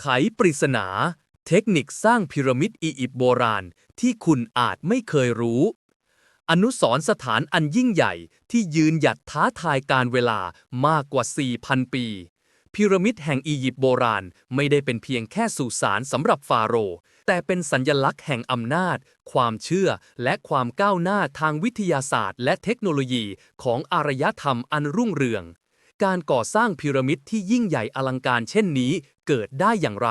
ไขปริศนา เทคนิคสร้างพีระมิดอียิปต์โบราณที่คุณอาจไม่เคยรู้ อนุสรณ์สถานอันยิ่งใหญ่ที่ยืนหยัดท้าทายการเวลามากกว่า 4,000 ปี พีระมิดแห่งอียิปต์โบราณไม่ได้เป็นเพียงแค่สุสานสำหรับฟาโรห์แต่เป็นสัญลักษณ์แห่งอำนาจ ความเชื่อ และความก้าวหน้าทางวิทยาศาสตร์ และเทคโนโลยีของอารยธรรมอันรุ่งเรือง การก่อสร้างพีระมิดที่ยิ่งใหญ่อลังการเช่นนี้เกิดได้อย่างไร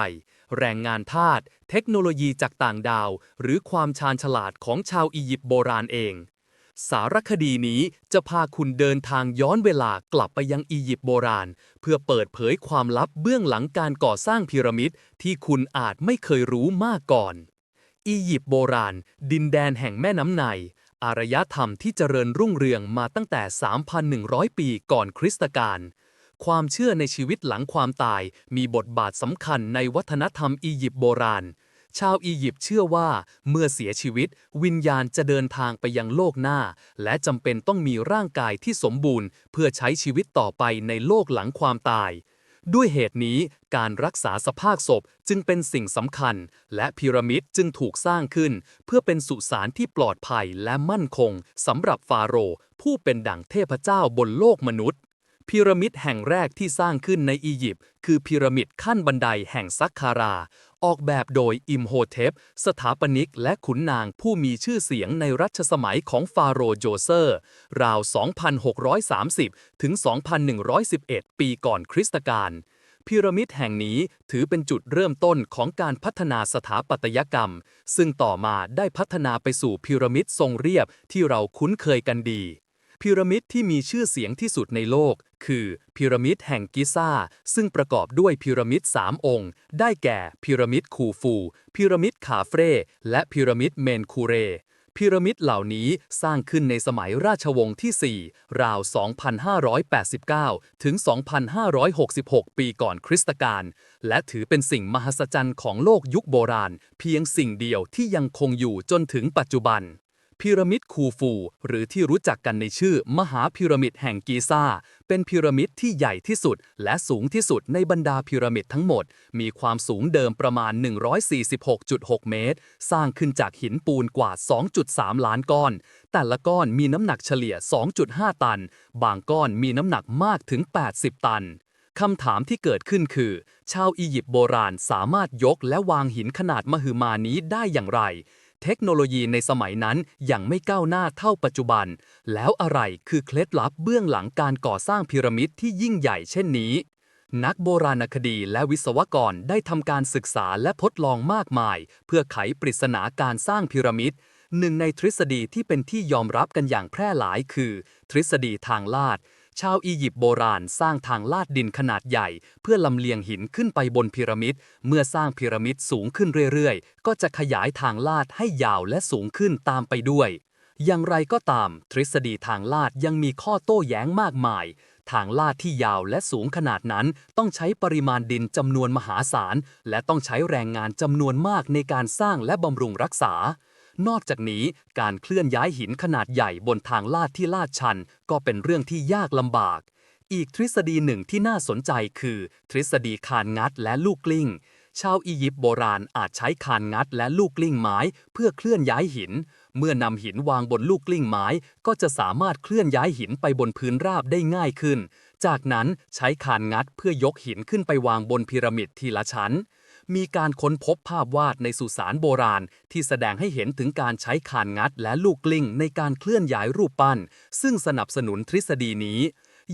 แรงงานทาสเทคโนโลยีจากต่างดาว หรือความชาญฉลาดของชาวอียิปต์โบราณเอง สารคดีนี้จะพาคุณเดินทางย้อนเวลากลับไปยังอียิปต์โบราณ เพื่อเปิดเผยความลับเบื้องหลังการก่อสร้างพีระมิดที่คุณอาจไม่เคยรู้มาก่อน อียิปต์โบราณ ดินแดนแห่งแม่น้ำไน อารยธรรมที่เจริญรุ่งเรืองมาตั้งแต่ 3,100 ปีก่อนคริสตกาล ความเชื่อในชีวิตหลังความตายมีบทบาทสำคัญในวัฒนธรรมอียิปต์โบราณ ชาวอียิปต์เชื่อว่าเมื่อเสียชีวิต วิญญาณจะเดินทางไปยังโลกหน้า และจำเป็นต้องมีร่างกายที่สมบูรณ์ เพื่อใช้ชีวิตต่อไปในโลกหลังความตาย ด้วยเหตุนี้การรักษาสภาพศพจึงเป็นสิ่งสำคัญ และพีระมิดจึงถูกสร้างขึ้น เพื่อเป็นสุสานที่ปลอดภัยและมั่นคงสำหรับฟาโรห์ผู้เป็นดั่งเทพเจ้าบนโลกมนุษย์ พีระมิดแห่งแรกที่สร้างขึ้นในอียิปต์คือพีระมิดขั้นบันไดแห่งซักคารา ออกแบบโดยอิมโฮเทปสถาปนิกและขุนนางผู้มีชื่อเสียงในรัชสมัยของฟาโรห์โจเซอร์ ราว 2,630 ถึง 2,111 ปีก่อนคริสตกาลพีระมิดแห่งนี้ถือเป็นจุดเริ่มต้นของการพัฒนาสถาปัตยกรรม ซึ่งต่อมาได้พัฒนาไปสู่พีระมิดทรงเรียบที่เราคุ้นเคยกันดี พีระมิดที่มีชื่อเสียงที่สุดในโลก คือพีระมิดแห่งกิซ่า ซึ่งประกอบด้วยพีระมิด 3 องค์ ได้แก่พีระมิดคูฟู พีระมิดคาเฟรและพีระมิดเมนคูเรพีระมิดเหล่านี้สร้างขึ้นในสมัยราชวงศ์ที่ 4 ราว 2,589 ถึง 2,566 ปีก่อนคริสตกาล และถือเป็นสิ่งมหัศจรรย์ของโลกยุคโบราณ เพียงสิ่งเดียวที่ยังคงอยู่จนถึงปัจจุบัน พีระมิดคูฟู หรือที่รู้จักกันในชื่อ มหาพีระมิดแห่งกีซาเป็นพีระมิดที่ใหญ่ที่สุด และสูงที่สุดในบรรดาพีระมิดทั้งหมด มีความสูงเดิมประมาณ 146.6 เมตร สร้างขึ้นจากหินปูนกว่า 2.3 ล้านก้อน แต่ละก้อนมีน้ำหนักเฉลี่ย 2.5 ตัน บางก้อนมีน้ำหนักมากถึง 80 ตันคำถามที่เกิดขึ้นคือ ชาวอียิปต์โบราณสามารถยกและวางหินขนาดมหึมานี้ได้อย่างไร เทคโนโลยีในสมัยนั้นยังไม่ก้าวหน้าเท่าปัจจุบัน แล้วอะไรคือเคล็ดลับเบื้องหลังการก่อสร้างพีระมิดที่ยิ่งใหญ่เช่นนี้ นักโบราณคดีและวิศวกรได้ทำการศึกษาและทดลองมากมาย เพื่อไขปริศนาการสร้างพีระมิดหนึ่งในทฤษฎีที่เป็นที่ยอมรับกันอย่างแพร่หลายคือ ทฤษฎีทางลาด ชาวอียิปต์โบราณสร้างทางลาดดินขนาดใหญ่ เพื่อลำเลียงหินขึ้นไปบนพีระมิด เมื่อสร้างพีระมิดสูงขึ้นเรื่อยๆ ก็จะขยายทางลาดให้ยาวและสูงขึ้นตามไปด้วย อย่างไรก็ตาม ทฤษฎีทางลาดยังมีข้อโต้แย้งมากมาย ทางลาดที่ยาวและสูงขนาดนั้น ต้องใช้ปริมาณดินจำนวนมหาศาล และต้องใช้แรงงานจำนวนมากในการสร้างและบำรุงรักษา นอกจากนี้การเคลื่อนย้ายหินขนาดใหญ่บนทางลาดที่ลาดชัน ก็เป็นเรื่องที่ยากลำบาก อีกทฤษฎีหนึ่งที่น่าสนใจคือ ทฤษฎีคานงัดและลูกกลิ้ง ชาวอียิปต์โบราณอาจใช้คานงัดและลูกกลิ้งไม้ เพื่อเคลื่อนย้ายหิน เมื่อนำหินวางบนลูกกลิ้งไม้ ก็จะสามารถเคลื่อนย้ายหินไปบนพื้นราบได้ง่ายขึ้น จากนั้นใช้คานงัดเพื่อยกหินขึ้นไปวางบนพีระมิดทีละชั้น มีการค้นพบภาพวาดในสุสานโบราณ ที่แสดงให้เห็นถึงการใช้คานงัดและลูกกลิ้งในการเคลื่อนย้ายรูปปั้น ซึ่งสนับสนุนทฤษฎีนี้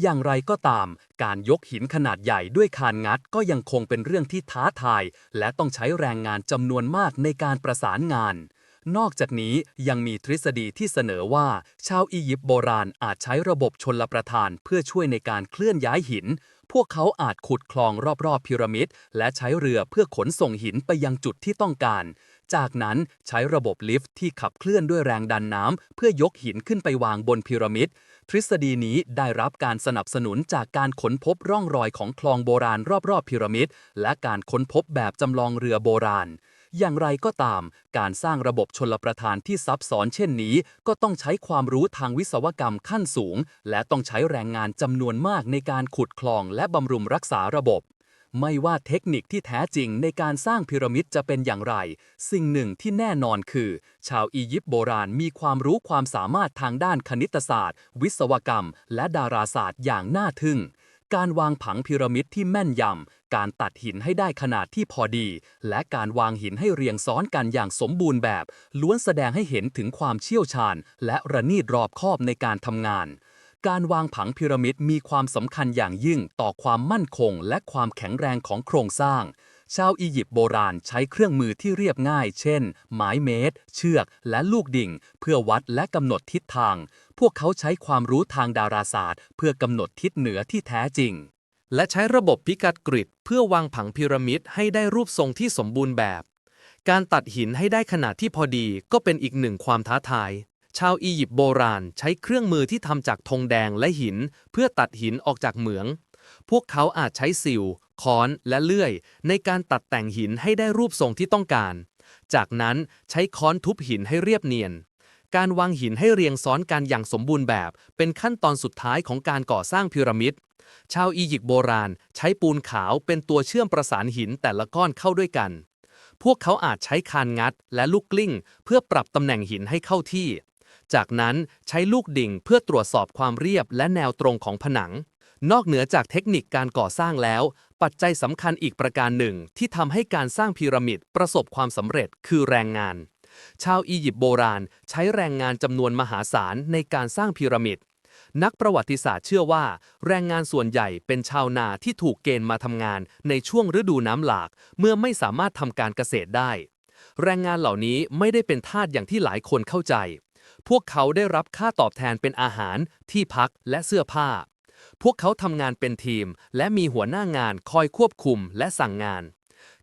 อย่างไรก็ตาม การยกหินขนาดใหญ่ด้วยคานงัดก็ยังคงเป็นเรื่องที่ท้าทาย และต้องใช้แรงงานจำนวนมากในการประสานงานนอกจากนี้ยังมีทฤษฎีที่เสนอว่า ชาวอียิปต์โบราณอาจใช้ระบบชนลประทานเพื่อช่วยในการเคลื่อนย้ายหิน พวกเขาอาจขุดคลองรอบๆ พีระมิด และใช้เรือเพื่อขนส่งหินไปยังจุดที่ต้องการ จากนั้นใช้ระบบลิฟท์ที่ขับเคลื่อนด้วยแรงดันน้ำเพื่อยกหินขึ้นไปวางบนพีระมิด ทฤษฎีนี้ได้รับการสนับสนุนจากการค้นพบร่องรอยของคลองโบราณรอบๆพีระมิด และการค้นพบแบบจำลองเรือโบราณ อย่างไรก็ตาม การสร้างระบบชลประทานที่ซับซ้อนเช่นนี้ ก็ต้องใช้ความรู้ทางวิศวกรรมขั้นสูง และต้องใช้แรงงานจำนวนมากในการขุดคลองและบำรุงรักษาระบบ ไม่ว่าเทคนิคที่แท้จริงในการสร้างพีระมิดจะเป็นอย่างไร สิ่งหนึ่งที่แน่นอนคือ ชาวอียิปต์โบราณมีความรู้ความสามารถทางด้านคณิตศาสตร์ วิศวกรรม และดาราศาสตร์อย่างน่าทึ่งการวางผังพีระมิดที่แม่นยำ การตัดหินให้ได้ขนาดที่พอดี และการวางหินให้เรียงซ้อนกันอย่างสมบูรณ์แบบ ล้วนแสดงให้เห็นถึงความเชี่ยวชาญ และระนีดรอบคอบในการทำงาน การวางผังพีระมิดมีความสำคัญอย่างยิ่งต่อความมั่นคง และความแข็งแรงของโครงสร้าง ชาวอียิปต์โบราณใช้เครื่องมือที่เรียบง่าย เช่น ไม้เมตร เชือก และลูกดิ่ง เพื่อวัดและกำหนดทิศทาง พวกเขาใช้ความรู้ทางดาราศาสตร์ เพื่อกำหนดทิศเหนือที่แท้จริง และใช้ระบบพิกัดกริดเพื่อวางผังพีระมิดให้ได้รูปทรงที่สมบูรณ์แบบ การตัดหินให้ได้ขนาดที่พอดีก็เป็นอีกหนึ่งความท้าทาย ชาวอียิปต์โบราณใช้เครื่องมือที่ทำจากธงแดงและหิน เพื่อตัดหินออกจากเหมือง พวกเขาอาจใช้สิวค้อนและเลื่อย ในการตัดแต่งหินให้ได้รูปทรงที่ต้องการ จากนั้นใช้ค้อนทุบหินให้เรียบเนียนการวางหินให้เรียงซ้อนกันอย่างสมบูรณ์แบบ เป็นขั้นตอนสุดท้ายของการก่อสร้างพีระมิด ชาวอียิปต์โบราณใช้ปูนขาวเป็นตัวเชื่อมประสานหินแต่ละก้อนเข้าด้วยกัน พวกเขาอาจใช้คานงัดและลูกกลิ้ง เพื่อปรับตำแหน่งหินให้เข้าที่ จากนั้นใช้ลูกดิ่งเพื่อตรวจสอบความเรียบและแนวตรงของผนัง นอกเหนือจากเทคนิคการก่อสร้างแล้ว ปัจจัยสำคัญอีกประการหนึ่ง ที่ทำให้การสร้างพีระมิดประสบความสำเร็จคือแรงงานชาวอียิปต์โบราณใช้แรงงานจำนวนมหาศาลในการสร้างพีระมิด นักประวัติศาสตร์เชื่อว่า แรงงานส่วนใหญ่เป็นชาวนาที่ถูกเกณฑ์มาทำงานในช่วงฤดูน้ำหลาก เมื่อไม่สามารถทำการเกษตรได้ แรงงานเหล่านี้ไม่ได้เป็นทาสอย่างที่หลายคนเข้าใจ พวกเขาได้รับค่าตอบแทนเป็นอาหาร ที่พักและเสื้อผ้า พวกเขาทำงานเป็นทีม และมีหัวหน้างานคอยควบคุมและสั่งงาน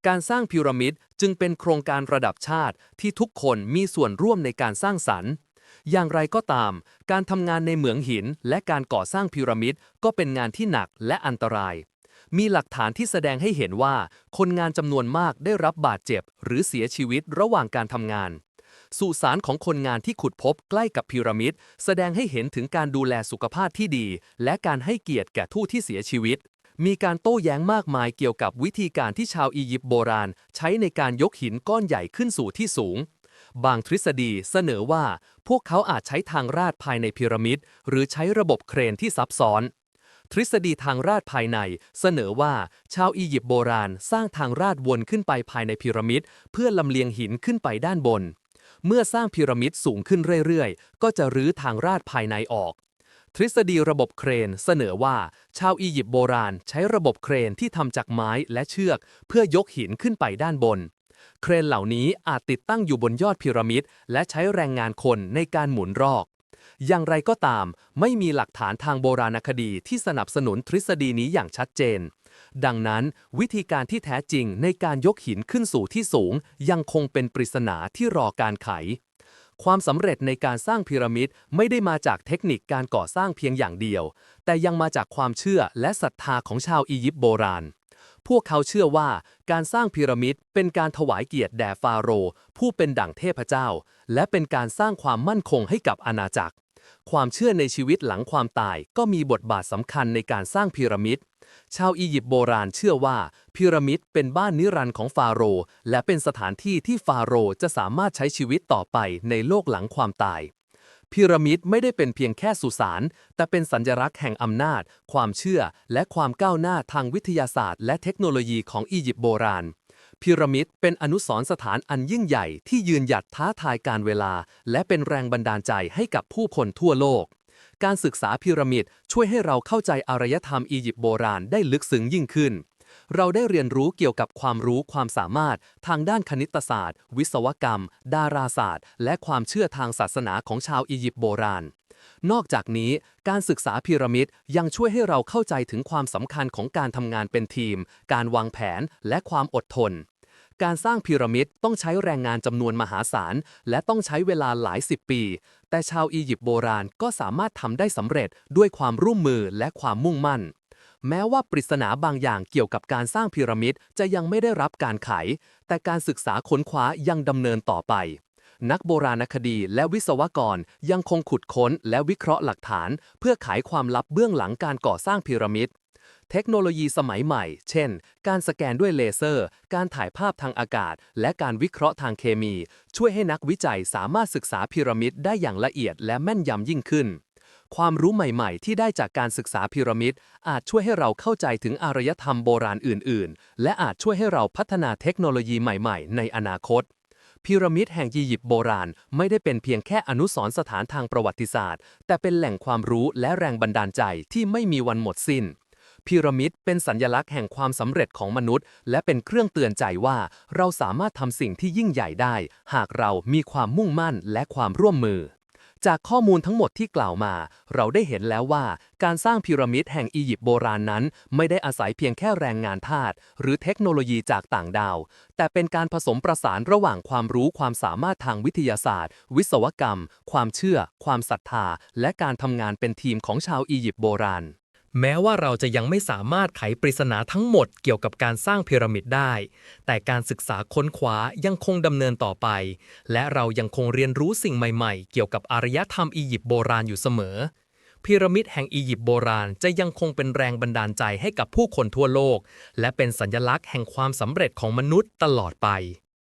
การสร้างพีระมิดจึงเป็นโครงการระดับชาติที่ทุกคนมีส่วนร่วมในการสร้างสรรค์ อย่างไรก็ตาม การทำงานในเหมืองหินและการก่อสร้างพีระมิดก็เป็นงานที่หนักและอันตราย มีหลักฐานที่แสดงให้เห็นว่า คนงานจำนวนมากได้รับบาดเจ็บ หรือเสียชีวิตระหว่างการทำงานสุสานของคนงานที่ขุดพบใกล้กับพีระมิด แสดงให้เห็นถึงการดูแลสุขภาพที่ดี และการให้เกียรติแก่ผู้ที่เสียชีวิต มีการโต้แย้งมากมายเกี่ยวกับวิธีการที่ชาวอียิปต์โบราณ ใช้ในการยกหินก้อนใหญ่ขึ้นสู่ที่สูง บางทฤษฎีเสนอว่าพวกเขาอาจใช้ทางราดภายในพีระมิด หรือใช้ระบบเครนที่ซับซ้อน ทฤษฎีทางราดภายใน เสนอว่าชาวอียิปต์โบราณสร้างทางราดวนขึ้นไปภายในพีระมิด เพื่อลำเลียงหินขึ้นไปด้านบน เมื่อสร้างพีระมิดสูงขึ้นเรื่อยๆ ก็จะรื้อทางราดภายในออกทฤษฎีระบบเครนเสนอว่า ชาวอียิปต์โบราณใช้ระบบเครนที่ทำจากไม้และเชือก เพื่อยกหินขึ้นไปด้านบน เครนเหล่านี้อาจติดตั้งอยู่บนยอดพีระมิด และใช้แรงงานคนในการหมุนรอก อย่างไรก็ตาม ไม่มีหลักฐานทางโบราณคดีที่สนับสนุนทฤษฎีนี้อย่างชัดเจน ดังนั้น วิธีการที่แท้จริงในการยกหินขึ้นสู่ที่สูง ยังคงเป็นปริศนาที่รอการไขความสำเร็จในการสร้างพีระมิดไม่ได้มาจากเทคนิคการก่อสร้างเพียงอย่างเดียว แต่ยังมาจากความเชื่อและศรัทธาของชาวอียิปต์โบราณ พวกเขาเชื่อว่าการสร้างพีระมิดเป็นการถวายเกียรติแด่ฟาโรห์ผู้เป็นดั่งเทพเจ้า และเป็นการสร้างความมั่นคงให้กับอาณาจักร ความเชื่อในชีวิตหลังความตายก็มีบทบาทสำคัญในการสร้างพีระมิด ชาวอียิปต์โบราณเชื่อว่าพีระมิดเป็นบ้านนิรันดร์ของฟาโรห์และเป็นสถานที่ที่ฟาโรห์จะสามารถใช้ชีวิตต่อไปในโลกหลังความตาย พีระมิดไม่ได้เป็นเพียงแค่สุสาน แต่เป็นสัญลักษณ์แห่งอำนาจ ความเชื่อ และความก้าวหน้าทางวิทยาศาสตร์ และเทคโนโลยีของอียิปต์โบราณ พีระมิดเป็นอนุสรณ์สถานอันยิ่งใหญ่ที่ยืนหยัดท้าทายการเวลา และเป็นแรงบันดาลใจให้กับผู้คนทั่วโลก การศึกษาพีระมิดช่วยให้เราเข้าใจอารยธรรมอียิปต์โบราณได้ลึกซึ้งยิ่งขึ้น เราได้เรียนรู้เกี่ยวกับความรู้ความสามารถ ทางด้านคณิตศาสตร์ วิศวกรรม ดาราศาสตร์ และความเชื่อทางศาสนาของชาวอียิปต์โบราณ นอกจากนี้ การศึกษาพีระมิดยังช่วยให้เราเข้าใจถึงความสำคัญของการทำงานเป็นทีม การวางแผน และความอดทนการสร้างพีระมิดต้องใช้แรงงานจำนวนมหาศาล และต้องใช้เวลาหลายสิบปี แต่ชาวอียิปต์โบราณก็สามารถทำได้สำเร็จด้วยความร่วมมือและความมุ่งมั่น แม้ว่าปริศนาบางอย่างเกี่ยวกับการสร้างพีระมิดจะยังไม่ได้รับการไข แต่การศึกษาค้นคว้ายังดำเนินต่อไป นักโบราณคดีและวิศวกรยังคงขุดค้นและวิเคราะห์หลักฐาน เพื่อไขความลับเบื้องหลังการก่อสร้างพีระมิดเทคโนโลยีสมัยใหม่ เช่น การสแกนด้วยเลเซอร์ การถ่ายภาพทางอากาศ และการวิเคราะห์ทางเคมี ช่วยให้นักวิจัยสามารถศึกษาพีระมิดได้อย่างละเอียดและแม่นยำยิ่งขึ้น ความรู้ใหม่ๆ ที่ได้จากการศึกษาพีระมิด อาจช่วยให้เราเข้าใจถึงอารยธรรมโบราณอื่น ๆ และอาจช่วยให้เราพัฒนาเทคโนโลยีใหม่ ๆ ในอนาคตพีระมิดแห่งอียิปต์โบราณไม่ได้เป็นเพียงแค่อนุสรณ์สถานทางประวัติศาสตร์ แต่เป็นแหล่งความรู้และแรงบันดาลใจที่ไม่มีวันหมดสิ้น พีระมิดเป็นสัญญลักษณ์แห่งความสำเร็จของมนุษย์ และเป็นเครื่องเตือนใจว่า เราสามารถทำสิ่งที่ยิ่งใหญ่ได้ หากเรามีความมุ่งมั่นและความร่วมมือ จากข้อมูลทั้งหมดที่กล่าวมา เราได้เห็นแล้วว่า การสร้างพีระมิดแห่งอียิปต์โบราณนั้น ไม่ได้อาศัยเพียงแค่แรงงานทาสหรือเทคโนโลยีจากต่างดาว แต่เป็นการผสมประสานระหว่างความรู้ความสามารถทางวิทยาศาสตร์ วิศวกรรม ความเชื่อ ความศรัทธา และการทำงานเป็นทีมของชาวอียิปต์โบราณ แม้ว่าเราจะยังไม่สามารถไขปริศนาทั้งหมดเกี่ยวกับการสร้างพีระมิดได้ แต่การศึกษาค้นคว้ายังคงดำเนินต่อไป และเรายังคงเรียนรู้สิ่งใหม่ๆ เกี่ยวกับอารยธรรมอียิปต์โบราณอยู่เสมอ พีระมิดแห่งอียิปต์โบราณจะยังคงเป็นแรงบันดาลใจให้กับผู้คนทั่วโลก และเป็นสัญลักษณ์แห่งความสำเร็จของมนุษย์ตลอดไป